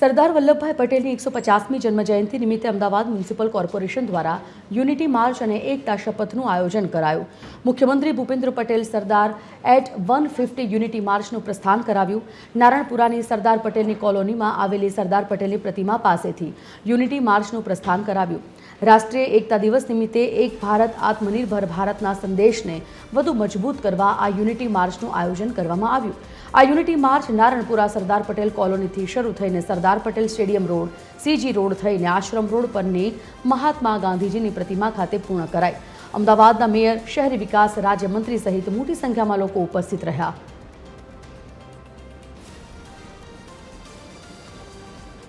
સરદાર વલ્લભભાઈ પટેલની એકસો પચાસમી જન્મજયંતિ નિમિત્તે અમદાવાદ મ્યુનિસિપલ કોર્પોરેશન દ્વારા યુનિટી માર્ચ અને એકતા શપથનું આયોજન કરાયું. મુખ્યમંત્રી Bhupendra Patel Sardar at one fifty unity માર્ચનું પ્રસ્થાન કરાવ્યું. નારણપુરાની સરદાર પટેલની કોલોનીમાં આવેલી સરદાર પટેલની પ્રતિમા પાસેથી યુનિટી માર્ચનું પ્રસ્થાન કરાવ્યું. રાષ્ટ્રીય એકતા દિવસ નિમિત્તે એક ભારત આત્મનિર્ભર ભારતના સંદેશને વધુ મજબૂત કરવા આ યુનિટી માર્ચનું આયોજન કરવામાં આવ્યું. આ યુનિટી માર્ચ નારણપુરા સરદાર પટેલ કોલોનીથી શરૂ થઈને Sardar Patel stadium road, CG road થઈને આશ્રમ રોડ પરની મહાત્મા ગાંધીજીની પ્રતિમા ખાતે પૂર્ણ કરાઈ. અમદાવાદના મેયર, શહેરી વિકાસ રાજ્યમંત્રી સહિત મોટી સંખ્યામાં લોકો ઉપસ્થિત રહ્યા.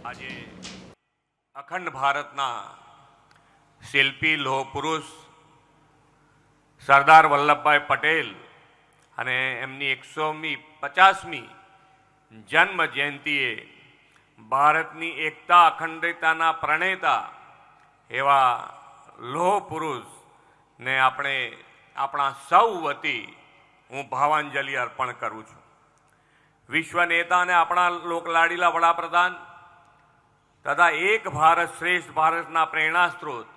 આજે અખંડ ભારતના શિલ્પી લોહ પુરુષ સરદાર વલ્લભભાઈ પટેલ અને એમની એકસોમી, પચાસમી જન્મ જયંતિએ ભારતની એકતા, અખંડિતતાના પ્રણેતા એવા લોહ પુરુષને આપણે આપણા સૌ વતી હું ભાવાંજલિ અર્પણ કરું છું. વિશ્વ નેતા અને આપણા લોકલાડીલા વડાપ્રધાન તથા એક ભારત શ્રેષ્ઠ ભારતના પ્રેરણા સ્ત્રોત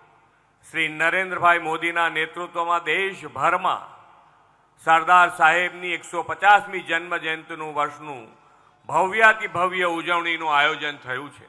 શ્રી નરેન્દ્રભાઈ મોદીના નેતૃત્વમાં દેશભરમાં સરદાર સાહેબની એકસો પચાસમી જન્મ જયંતિનું વર્ષનું ભવ્યાતિ ભવ્ય ઉજવણીનું આયોજન થયું છે.